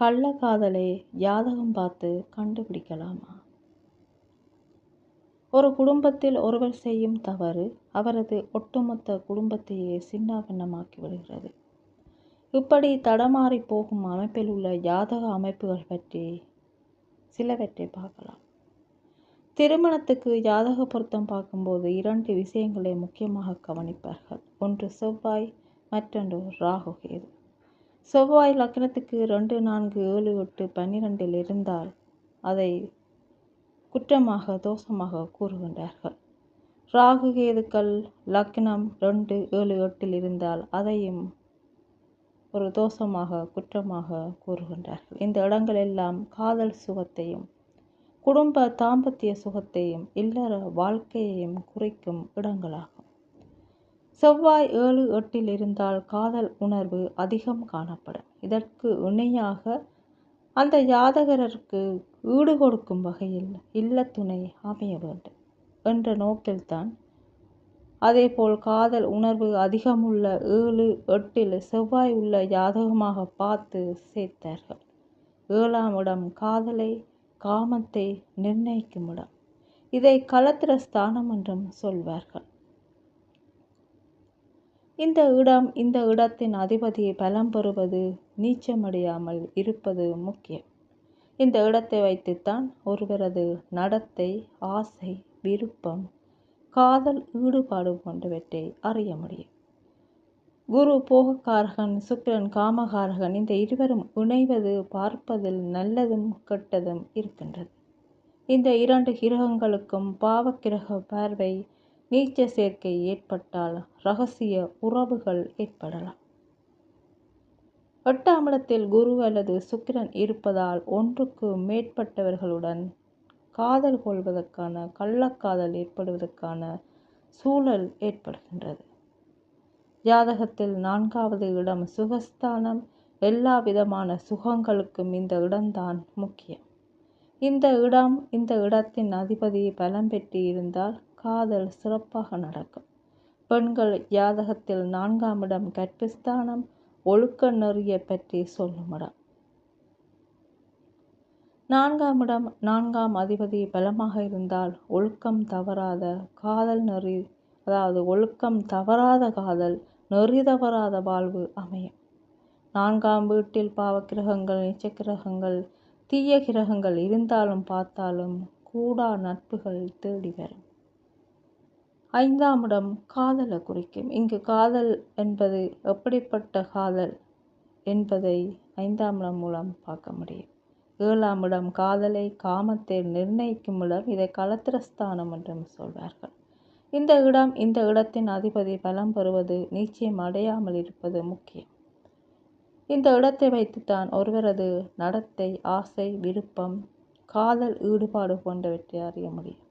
கள்ளக்காதலை ஜாதகம் பார்த்து கண்டுபிடிக்கலாமா? ஒரு குடும்பத்தில் ஒருவர் செய்யும் தவறு அவரது ஒட்டுமொத்த குடும்பத்தையே சின்னாபின்னமாக்கி விடுகிறது. இப்படி தடமாறி போகும் அமைப்பில் உள்ள ஜாதக அமைப்புகள் பற்றி சிலவற்றை பார்க்கலாம். திருமணத்துக்கு ஜாதக பொருத்தம் பார்க்கும்போது இரண்டு விஷயங்களை முக்கியமாக கவனிப்பார்கள். ஒன்று செவ்வாய் மற்றொன்று ராகு கேது. செவ்வாய் லக்னத்துக்கு ரெண்டு நான்கு ஏழு எட்டு பன்னிரெண்டில் இருந்தால் அதை குற்றமாக தோஷமாக கூறுகின்றார்கள். ராகு கேதுக்கள் லக்னம் ரெண்டு ஏழு எட்டில் இருந்தால் அதையும் ஒரு தோஷமாக குற்றமாக கூறுகின்றார்கள். இந்த இடங்களெல்லாம் காதல் சுகத்தையும் குடும்ப தாம்பத்திய சுகத்தையும் இல்லற வாழ்க்கையையும் குறைக்கும் இடங்களாகும். செவ்வாய் ஏழு எட்டில் இருந்தால் காதல் உணர்வு அதிகம் காணப்படும். இதற்கு இணையாக அந்த ஜாதகருக்கு ஈடு கொடுக்கும் வகையில் இல்லத்துணை அமைய வேண்டும் என்ற நோக்கில்தான். அதேபோல் காதல் உணர்வு அதிகமுள்ள ஏழு எட்டில் செவ்வாய் உள்ள ஜாதகமாக பார்த்து சேர்த்தார்கள். ஏழாம் இடம் காதலை காமத்தை நிர்ணயிக்கும் இடம். இதை கலத்திர ஸ்தானம் என்றும் சொல்வார்கள். இந்த இடம் இந்த இடத்தின் அதிபதி பலம் பெறுவது நீச்சமடையாமல் இருப்பது முக்கியம். இந்த இடத்தை வைத்துத்தான் ஒருவரது நடத்தை ஆசை விருப்பம் காதல் ஈடுபாடு போன்றவற்றை அறிய முடியும். குரு போகக்காரகன் சுக்கிரன் காமகாரகன் இந்த இருவரும் இணைவது பார்ப்பதில் நல்லதும் கெட்டதும் இருக்கின்றது. இந்த இரண்டு கிரகங்களுக்கும் பாவக்கிரக பார்வை நீச்ச சேர்க்கை ஏற்பட்டால் ரகசிய உறவுகள் ஏற்படலாம். எட்டாம்லத்தில் குரு அல்லது சுக்கிரன் இருப்பதால் ஒன்றுக்கு மேற்பட்டவர்களுடன் காதல் கொள்வதற்கான கள்ளக்காதல் ஏற்படுவதற்கான சூழல் ஏற்படுகின்றது. ஜாதகத்தில் நான்காவது இடம் சுகஸ்தானம். எல்லா விதமான சுகங்களுக்கும் இந்த இடம்தான் முக்கியம். இந்த இடம் இந்த இடத்தின் அதிபதி பலம் பெற்று இருந்தால் காதல் சிறப்பாக நடக்கும். பெண்கள் ஜாதகத்தில் நான்காம் இடம் கற்பிஸ்தானம் ஒழுக்க நெறிய பற்றி சொல்லும் இடம் நான்காம் இடம் நான்காம் அதிபதி பலமாக இருந்தால் ஒழுக்கம் தவறாத காதல் நெறி அதாவது ஒழுக்கம் தவறாத காதல் நெறி தவறாத வாழ்வு அமையும். நான்காம் வீட்டில் பாவக்கிரகங்கள் நிச்சக்கிரகங்கள் தீய கிரகங்கள் இருந்தாலும் பார்த்தாலும் கூடா நட்புகள் தேடி வரும். ஐந்தாம் இடம் காதலை குறிக்கும். இங்கு காதல் என்பது எப்படிப்பட்ட காதல் என்பதை ஐந்தாம் இடம் மூலம் பார்க்க முடியும். ஏழாம் இடம் காதலை காமத்தை நிர்ணயிக்கும் இடம். இதை களத்திரஸ்தானம் என்றும் சொல்வார்கள். இந்த இடம் இந்த இடத்தின் அதிபதி பலம் பெறுவது நிச்சயம் அடையாமல் இருப்பது முக்கியம். இந்த இடத்தை வைத்துத்தான் ஒருவரது நடத்தை ஆசை விருப்பம் காதல் ஈடுபாடு போன்றவற்றை அறிய முடியும்.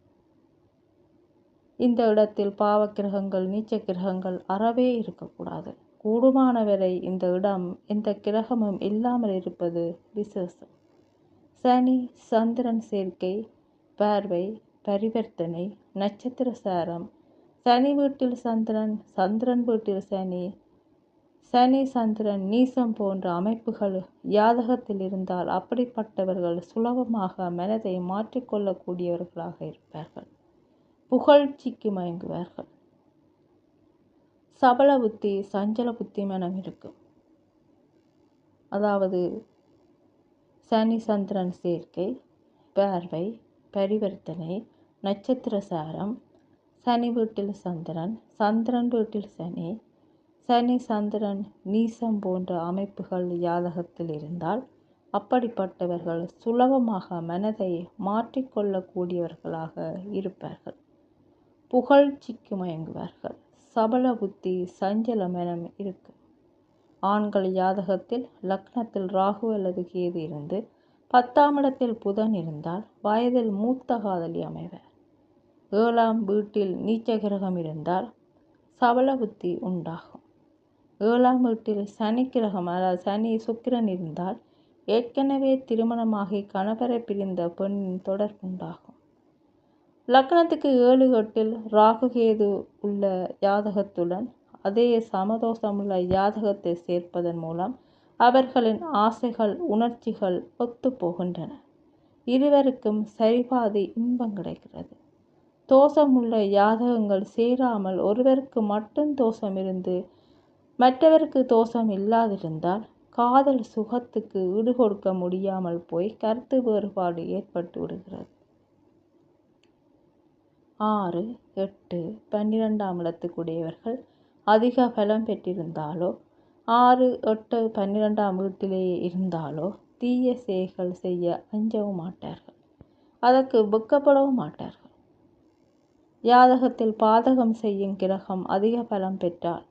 இந்த இடத்தில் பாவக்கிரகங்கள் நீச்ச கிரகங்கள் அறவே இருக்கக்கூடாது. கூடுமானவரை இந்த இடம் எந்த கிரகமும் இல்லாமல் இருப்பது விசேஷம். சனி சந்திரன் சேர்க்கை பார்வை பரிவர்த்தனை நட்சத்திர சாரம். சனி வீட்டில் சந்திரன் சந்திரன் வீட்டில் சனி. சனி சந்திரன் நீசம் போன்ற அமைப்புகள் யாதகத்தில் இருந்தால் அப்படிப்பட்டவர்கள் சுலபமாக மனதை மாற்றிக்கொள்ளக்கூடியவர்களாக இருப்பார்கள். புகழ்ச்சிக்கு மயங்குவார்கள். சபல புத்தி சஞ்சல புத்தி மனம் இருக்கும். அதாவது சனி சந்திரன் சேர்க்கை பார்வை பரிவர்த்தனை நட்சத்திர சாரம் சனி வீட்டில் சந்திரன் சந்திரன் வீட்டில் சனி சனி சந்திரன் நீசம் போன்ற அமைப்புகள் ஜாதகத்தில் இருந்தால் அப்படிப்பட்டவர்கள் சுலபமாக மனதை மாற்றிக்கொள்ளக்கூடியவர்களாக இருப்பார்கள். புகழ்ச்சிக்கு மயங்குவார்கள். சபல புத்தி சஞ்சல என இருக்கு. ஆண்கள் ஜாதகத்தில் லக்னத்தில் ராகு அல்லது கேது இருந்து பத்தாம் இடத்தில் புதன் இருந்தால் வயதில் மூத்த காதலி அமைவர். ஏழாம் வீட்டில் நீச்ச கிரகம் இருந்தால் சபல புத்தி உண்டாகும். ஏழாம் வீட்டில் சனி கிரகம் அதாவது சனி சுக்கிரன் இருந்தால் ஏற்கனவே திருமணமாகி கணவரை பிரிந்த பெண்ணின் தொடர்புண்டாகும் லக்னத்துக்கு ஏழு எட்டில் ராகுகேது உள்ள ஜாதகத்துடன் அதே சமதோஷமுள்ள ஜாதகத்தை சேர்ப்பதன் மூலம் அவர்களின் ஆசைகள் உணர்ச்சிகள் ஒத்துப்போகின்றன இருவருக்கும் சரிபாதி இன்பம் கிடைக்கிறது. தோஷமுள்ள யாதகங்கள் சேராமல் ஒருவருக்கு மட்டும் தோஷம் இருந்து மற்றவருக்கு தோஷம் இல்லாதிருந்தால் காதல் சுகத்துக்கு ஈடுகொடுக்க முடியாமல் போய் கருத்து வேறுபாடு ஏற்பட்டு விடுகிறது. ஆறு எட்டு பன்னிரெண்டாம் இடத்துக்குடையவர்கள் அதிக பலம் பெற்றிருந்தாலோ ஆறு எட்டு பன்னிரெண்டாம் வீட்டிலேயே இருந்தாலோ தீய செயல்கள் செய்ய அஞ்சவும் மாட்டார்கள். அதற்கு வெக்கப்படவும் மாட்டார்கள். யாதகத்தில் பாதகம் செய்யும் கிரகம் அதிக பலம் பெற்றால்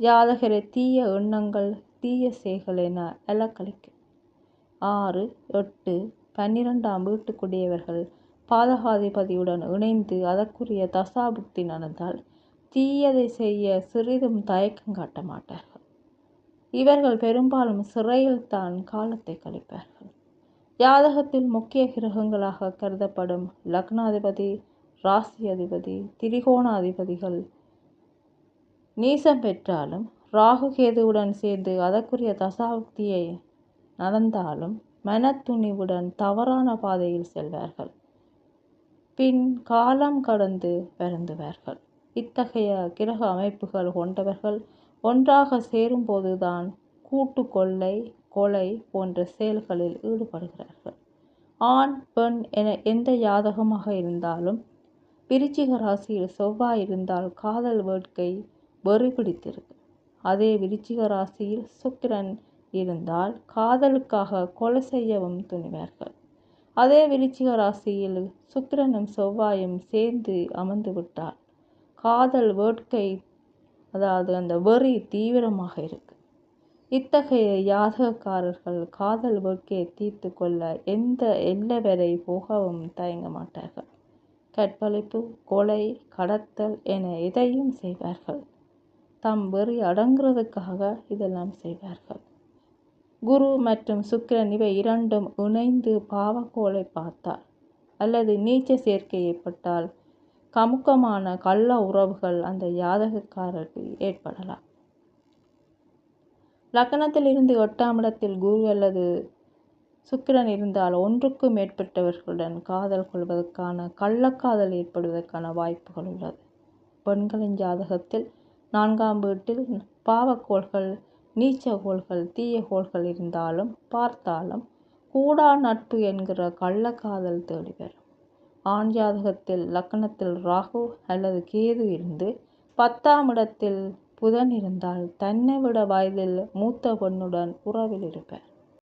யாதகரை தீய எண்ணங்கள் தீய செயல்கள் என அலக்களிக்கும் ஆறு எட்டு பன்னிரெண்டாம் வீட்டுக்குடையவர்கள் பாதகாதிபதியுடன் இணைந்து அதற்குரிய தசாபுக்தி நடந்தால் தீயதை செய்ய சிறிதும் தயக்கம் காட்ட மாட்டார்கள். இவர்கள் பெரும்பாலும் சிறையில் தான் காலத்தை கழிப்பார்கள். ஜாதகத்தில் முக்கிய கிரகங்களாக கருதப்படும் லக்னாதிபதி ராசி அதிபதி திரிகோணாதிபதிகள் நீசம் பெற்றாலும் ராகு கேதுவுடன் சேர்ந்து அதற்குரிய தசாபுக்தியை நடந்தாலும் மனத்துணிவுடன் தவறான பாதையில் செல்வார்கள். பின் காலம் கடந்து வருந்துவார்கள். இத்தகைய கிரக அமைப்புகள் கொண்டவர்கள் ஒன்றாக சேரும்போதுதான் கூட்டு கொள்ளை கொலை போன்ற செயல்களில் ஈடுபடுகிறார்கள். ஆண் பெண் என எந்த யாதகமாக இருந்தாலும் விருச்சிக ராசியில் செவ்வாய் இருந்தால் காதல் வேட்கை வெறி பிடித்திருக்கு. அதே விருச்சிக ராசியில் சுக்கிரன் இருந்தால் காதலுக்காக கொலை செய்யவும் துணிவார்கள். அதே விருச்சிக ராசியில் சுக்கிரனும் செவ்வாயும் சேர்ந்து அமர்ந்து விட்டால் காதல் வேட்கை அதாவது அந்த வெறி தீவிரமாக இருக்கு. இத்தகைய யாதகக்காரர்கள் காதல் வேட்கையை தீர்த்து கொள்ள எந்த எல்லை வரை போகவும் தயங்க மாட்டார்கள். கற்பழிப்பு கொலை கடத்தல் என எதையும் செய்வார்கள். தம் வெறி அடங்குறதுக்காக இதெல்லாம் செய்வார்கள். குரு மற்றும் சுக்கிரன் இவை இரண்டும் இணைந்து பாவக்கோளை பார்த்தால் அல்லது நீச்ச சேர்க்கை ஏற்பட்டால் கமுக்கமான கள்ள உறவுகள் அந்த யாதகக்காரருக்கு ஏற்படலாம். லக்னத்தில் இருந்து எட்டாம் இடத்தில் குரு அல்லது சுக்கிரன் இருந்தால் ஒன்றுக்கும் மேற்பட்டவர்களுடன் காதல் கொள்வதற்கான கள்ளக்காதல் ஏற்படுவதற்கான வாய்ப்புகள் உள்ளது. பெண்களின் ஜாதகத்தில் நான்காம் வீட்டில் பாவக்கோள்கள் நீச்ச கோள்கள் தீய கோள்கள் இருந்தாலும் பார்த்தாலும் கூடா நட்பு என்கிற கள்ளக்காதல் தேடி வரும். ஆண் ஜாதகத்தில் லக்கணத்தில் ராகு அல்லது கேது இருந்து பத்தாம் இடத்தில் புதன் இருந்தால் தன்னை விட வயதில் மூத்த பெண்ணுடன் உறவில் இருப்பர்